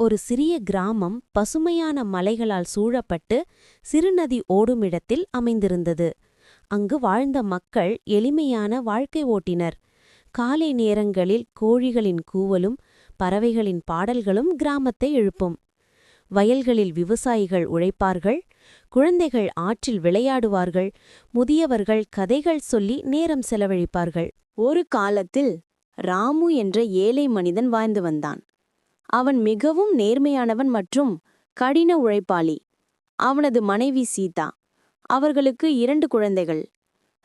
ஒரு சிறிய கிராமம் பசுமையான மலைகளால் சூழப்பட்டு சிறுநதி ஓடுமிடத்தில் அமைந்திருந்தது. அங்கு வாழ்ந்த மக்கள் எளிமையான வாழ்க்கை ஓட்டினர். காலை நேரங்களில் கோழிகளின் கூவலும் பறவைகளின் பாடல்களும் கிராமத்தை எழுப்பும். வயல்களில் விவசாயிகள் உழைப்பார்கள் குழந்தைகள் ஆற்றில் விளையாடுவார்கள் முதியவர்கள் கதைகள் சொல்லி நேரம் செலவழிப்பார்கள். ஒரு காலத்தில் ராமு என்ற ஏழை மனிதன் வாழ்ந்து வந்தான். அவன் மிகவும் நேர்மையானவன் மற்றும் கடின உழைப்பாளி. அவனது மனைவி சீதா. அவர்களுக்கு இரண்டு குழந்தைகள்.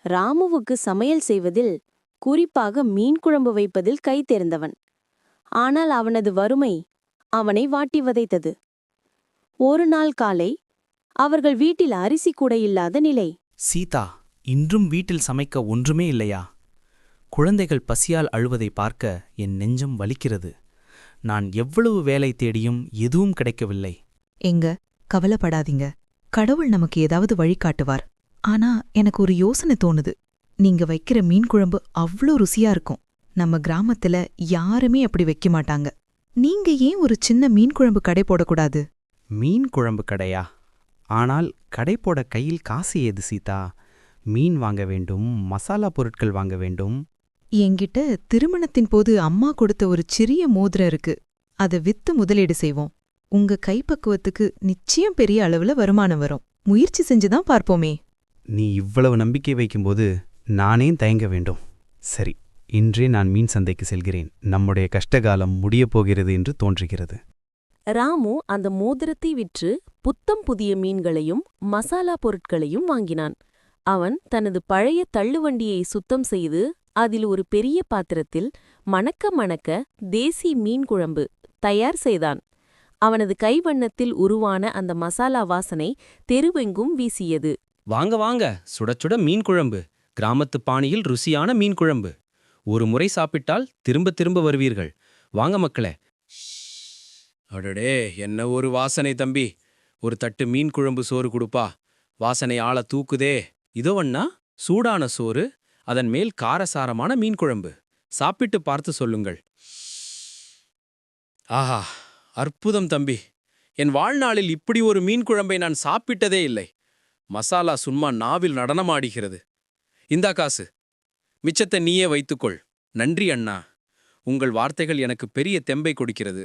ராமுவுக்கு சமையல் செய்வதில் குறிப்பாக மீன் குழம்பு வைப்பதில் கை தேர்ந்தவன். ஆனால் அவனது வறுமை அவனை வாட்டி வதைத்தது. ஒரு நாள் காலை அவர்கள் வீட்டில் அரிசி கூட இல்லாத நிலை. சீதா இன்றும் வீட்டில் சமைக்க ஒன்றுமே இல்லையா? குழந்தைகள் பசியால் அழுவதை பார்க்க என் நெஞ்சம் வலிக்கிறது. நான் எவ்வளவு வேலை தேடியும் எதுவும் கிடைக்கவில்லை. எங்க கவலைப்படாதீங்க. கடவுள் நமக்கு ஏதாவது வழி காட்டுவார். ஆனா எனக்கு ஒரு யோசனை தோணுது. நீங்க வைக்கிற மீன் குழம்பு அவ்ளோ ருசியா இருக்கும். நம்ம கிராமத்துல யாருமே அப்படி வைக்க மாட்டாங்க. நீங்க ஏன் ஒரு சின்ன மீன் குழம்பு கடை போடக்கூடாது? மீன் குழம்பு கடையா? ஆனால் கடை போட கையில் காசு ஏது சீதா? மீன் வாங்க வேண்டும் மசாலா பொருட்கள் வாங்க வேண்டும். என்கிட்ட திருமணத்தின் போது அம்மா கொடுத்த ஒரு சிறிய மோதிரம் இருக்கு. அதை வித்து முதலீடு செய்வோம். உங்க கைப்பக்குவத்துக்கு நிச்சயம் பெரிய அளவுல வருமானம் வரும். முயற்சி செஞ்சுதான் பார்ப்போமே. நீ இவ்வளவு நம்பிக்கை வைக்கும்போது நானே தயங்க வேண்டும். சரி இன்றே நான் மீன் சந்தைக்கு செல்கிறேன். நம்முடைய கஷ்டகாலம் முடியப் போகிறது என்று தோன்றுகிறது. ராமு அந்த மோதிரத்தை விற்று புத்தம் புதிய மீன்களையும் மசாலா பொருட்களையும் வாங்கினான். அவன் தனது பழைய தள்ளுவண்டியை சுத்தம் செய்து அதில் ஒரு பெரிய பாத்திரத்தில் மணக்க மணக்க தேசி மீன் குழம்பு தயார் செய்தான். அவனது கைவண்ணத்தில் உருவான அந்த மசாலா வாசனை தெருவெங்கும் வீசியது. வாங்க வாங்க சுட சுட மீன் குழம்பு. கிராமத்து பாணியில் ருசியான மீன் குழம்பு. ஒரு முறை சாப்பிட்டால் திரும்ப திரும்ப வருவீர்கள். வாங்க மக்களே. அடடே என்ன ஒரு வாசனை தம்பி. ஒரு தட்டு மீன் குழம்பு சோறு கொடுப்பா. வாசனை ஆள தூக்குதே. இதோ அண்ணா சூடான சோறு. அதன் மேல் காரசாரமான மீன் குழம்பு சாப்பிட்டு பார்த்து சொல்லுங்கள். ஆஹா அற்புதம் தம்பி. என் வாழ்நாளில் இப்படி ஒரு மீன் குழம்பை நான் சாப்பிட்டதே இல்லை. மசாலா சும்மா நாவில் நடனமாடுகிறது. இந்தா காசு. மிச்சத்தை நீயே வைத்துக்கொள். நன்றி அண்ணா. உங்கள் வார்த்தைகள் எனக்கு பெரிய தெம்பை கொடுக்கிறது.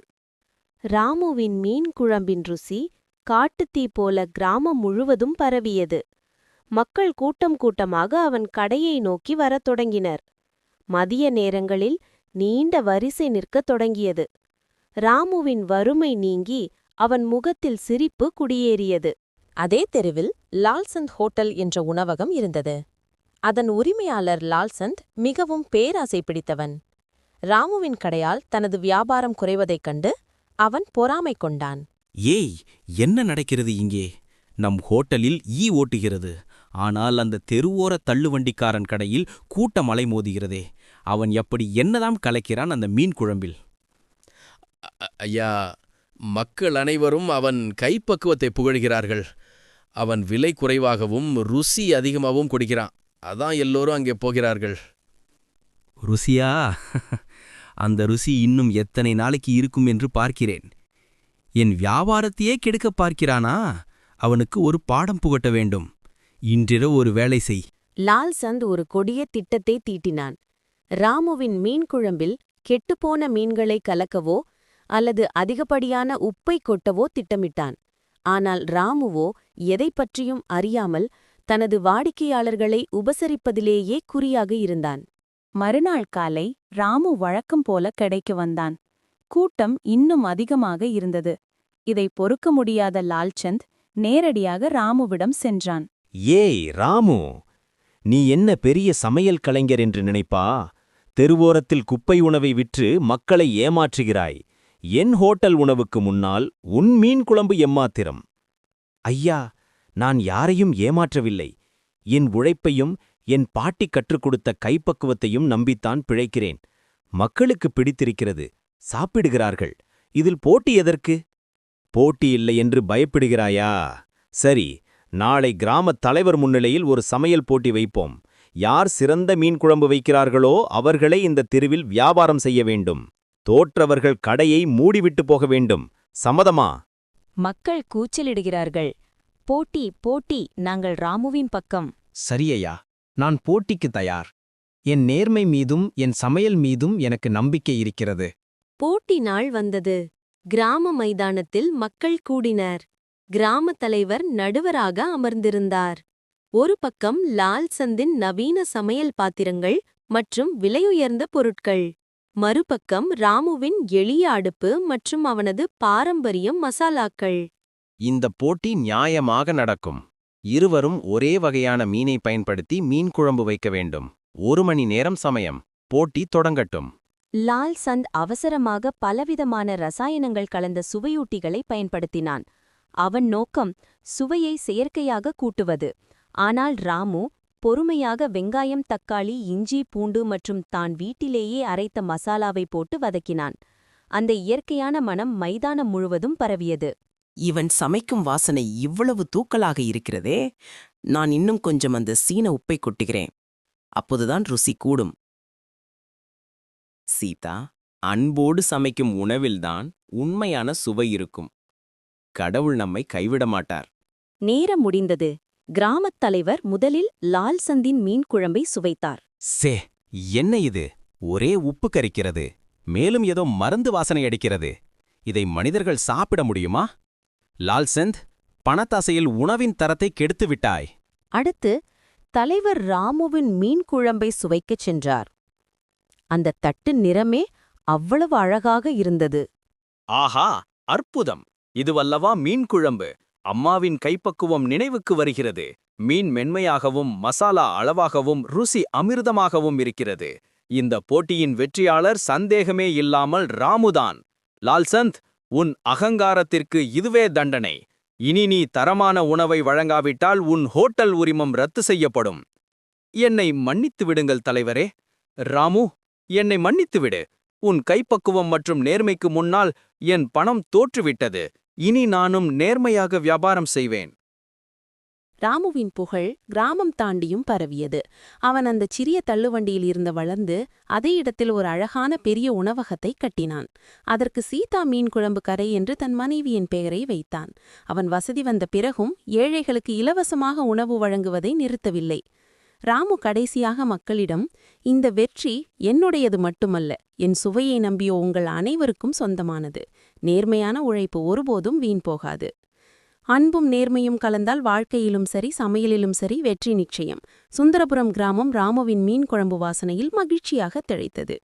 ராமுவின் மீன் குழம்பின் ருசி காட்டுத்தீ போல கிராமம் முழுவதும் பரவியது. மக்கள் கூட்டம் கூட்டமாக அவன் கடையை நோக்கி வரத் தொடங்கினர். மதிய நேரங்களில் நீண்ட வரிசை நிற்கத் தொடங்கியது. ராமுவின் வறுமை நீங்கி அவன் முகத்தில் சிரிப்பு குடியேறியது. அதே தெருவில் லால்சந்த் ஹோட்டல் என்ற உணவகம் இருந்தது. அதன் உரிமையாளர் லால்சந்த் மிகவும் பேராசை பிடித்தவன். ராமுவின் கடையால் தனது வியாபாரம் குறைவதைக் கண்டு அவன் பொறாமை கொண்டான். ஏய் என்ன நடக்கிறது இங்கே? நம் ஹோட்டலில் ஈ ஓட்டுகிறது. ஆனால் அந்த தெருவோர தள்ளுவண்டிக்காரன் கடையில் கூட்டம் அலைமோதுகிறதே. அவன் எப்படி என்னதாம் கலைக்கிறான் அந்த மீன் குழம்பில்? ஐயா மக்கள் அனைவரும் அவன் கைப்பக்குவத்தை புகழ்கிறார்கள். அவன் விலை குறைவாகவும் ருசி அதிகமாகவும் கொடுக்கிறான். அதான் எல்லோரும் அங்கே போகிறார்கள். ருசியா? அந்த ருசி இன்னும் எத்தனை நாளைக்கு இருக்கும் என்று பார்க்கிறேன். என் வியாபாரத்தையே கெடுக்கப் பார்க்கிறானா? அவனுக்கு ஒரு பாடம் புகட்ட வேண்டும். இன்றிரவு ஒரு வேலை செய். லால்சந்த் ஒரு கொடிய திட்டத்தை தீட்டினான். ராமுவின் மீன் குழம்பில் கெட்டுப்போன மீன்களை கலக்கவோ அல்லது அதிகப்படியான உப்பை கொட்டவோ திட்டமிட்டான். ஆனால் ராமுவோ எதைப் பற்றியும் அறியாமல் தனது வாடிக்கையாளர்களை உபசரிப்பதிலேயே குறியாக இருந்தான். மறுநாள் காலை ராமு வழக்கம் போல கடைக்கு வந்தான். கூட்டம் இன்னும் அதிகமாக இருந்தது. இதை பொறுக்க முடியாத லால்சந்த் நேரடியாக ராமுவிடம் சென்றான். ஏய் ராமு நீ என்ன பெரிய சமையல் கலைஞர் என்று நினைப்பா? தெருவோரத்தில் குப்பை உணவை விற்று மக்களை ஏமாற்றுகிறாய். என் ஹோட்டல் உணவுக்கு முன்னால் உன் மீன் குழம்பு எம்மாத்திரம்? ஐயா நான் யாரையும் ஏமாற்றவில்லை. என் உழைப்பையும் என் பாட்டி கற்றுக் கொடுத்த கைப்பக்குவத்தையும் நம்பித்தான் பிழைக்கிறேன். மக்களுக்கு பிடித்திருக்கிறது. சாப்பிடுகிறார்கள். இதில் போட்டி எதற்கு? போட்டி இல்லை என்று பயப்படுகிறாயா? சரி நாளை கிராமத் தலைவர் முன்னிலையில் ஒரு சமையல் போட்டி வைப்போம். யார் சிறந்த மீன் குழம்பு வைக்கிறார்களோ அவர்களே இந்த தெருவில் வியாபாரம் செய்ய வேண்டும். தோற்றவர்கள் கடையை மூடிவிட்டு போக வேண்டும். சம்மதமா? மக்கள் கூச்சலிடுகிறார்கள். போட்டி போட்டி நாங்கள் ராமுவின் பக்கம். சரியையா நான் போட்டிக்கு தயார். என் நேர்மை மீதும் என் சமையல் மீதும் எனக்கு நம்பிக்கை இருக்கிறது. போட்டி நாள் வந்தது. கிராம மைதானத்தில் மக்கள் கூடினர். கிராமத் தலைவர் நடுவராக அமர்ந்திருந்தார். ஒரு பக்கம் லால் சந்தின் நவீன சமையல் பாத்திரங்கள் மற்றும் விலையுயர்ந்த பொருட்கள். மறுபக்கம் ராமுவின் எளிய அடுப்பு மற்றும் அவனது பாரம்பரியம் மசாலாக்கள். இந்த போட்டி நியாயமாக நடக்கும். இருவரும் ஒரே வகையான மீனை பயன்படுத்தி மீன் குழம்பு வைக்க வேண்டும். ஒரு மணி நேரம் சமயம். போட்டி தொடங்கட்டும். லால் சந்த் அவசரமாக பலவிதமான ரசாயனங்கள் கலந்த சுவையூட்டிகளை பயன்படுத்தினான். அவன் நோக்கம் சுவையை செயற்கையாக கூட்டுவது. ஆனால் ராமு பொறுமையாக வெங்காயம் தக்காளி இஞ்சி பூண்டு மற்றும் தான் வீட்டிலேயே அரைத்த மசாலாவை போட்டு வதக்கினான். அந்த இயற்கையான மனம் மைதானம் முழுவதும் பரவியது. இவன் சமைக்கும் வாசனை இவ்வளவு தூக்கலாக இருக்கிறதே. நான் இன்னும் கொஞ்சம் அந்த சீன உப்பை கொட்டுகிறேன். அப்போதுதான் ருசி கூடும். சீதா அன்போடு சமைக்கும் உணவில்தான் உண்மையான சுவை இருக்கும். கடவுள் நம்மை கைவிட மாட்டார். நேரம் முடிந்தது. கிராமத் தலைவர் முதலில் லால் சந்தின் மீன் குழம்பை சுவைத்தார். சே என்ன இது? ஒரே உப்பு கரிக்கிறது. மேலும் ஏதோ மருந்து வாசனை அடிக்கிறது. இதை மனிதர்கள் சாப்பிட முடியுமா? லால்சந்த் பணத்தாசையில் உணவின் தரத்தை கெடுத்து விட்டாய். அடுத்து தலைவர் ராமுவின் மீன் குழம்பை சுவைக்கச் சென்றார். அந்த தட்டு நிறமே அவ்வளவு அழகாக இருந்தது. ஆஹா அற்புதம்! இதுவல்லவா மீன் குழம்பு அம்மாவின் கைப்பக்குவம் நினைவுக்கு வருகிறது. மீன் மென்மையாகவும் மசாலா அளவாகவும் ருசி அமிர்தமாகவும் இருக்கிறது. இந்த போட்டியின் வெற்றியாளர் சந்தேகமே இல்லாமல் ராமுதான். லால்சந்த் உன் அகங்காரத்திற்கு இதுவே தண்டனை. இனி நீ தரமான உணவை வழங்காவிட்டால் உன் ஹோட்டல் உரிமம் ரத்து செய்யப்படும். என்னை மன்னித்து விடுங்கள் தலைவரே. ராமு என்னை மன்னித்துவிடு உன் கைப்பக்குவம் மற்றும் நேர்மைக்கு முன்னால் என் பணம் தோற்றுவிட்டது. இனி நானும் நேர்மையாக வியாபாரம் செய்வேன். ராமுவின் புகழ் கிராமம் தாண்டியும் பரவியது. அவன் அந்த சிறிய தள்ளுவண்டியில் இருந்து வளர்ந்து அதே இடத்தில் ஒரு அழகான பெரிய உணவகத்தை கட்டினான். அதற்கு சீதா மீன் குழம்பு கரை என்று தன் மனைவியின் பெயரை வைத்தான். அவன் வசதி வந்த பிறகும் ஏழைகளுக்கு இலவசமாக உணவு வழங்குவதை நிறுத்தவில்லை. ராமு கடைசியாக மக்களிடம் இந்த வெற்றி என்னுடையது மட்டுமல்ல என் சுவையை நம்பிய உங்கள் அனைவருக்கும் சொந்தமானது. நேர்மையான உழைப்பு ஒருபோதும் வீண் போகாது. அன்பும் நேர்மையும் கலந்தால் வாழ்க்கையிலும் சரி சமையலிலும் சரி வெற்றி நிச்சயம். சுந்தரபுரம் கிராமம் ராமுவின் மீன் குழம்பு வாசனையில் மகிழ்ச்சியாக திளைத்தது.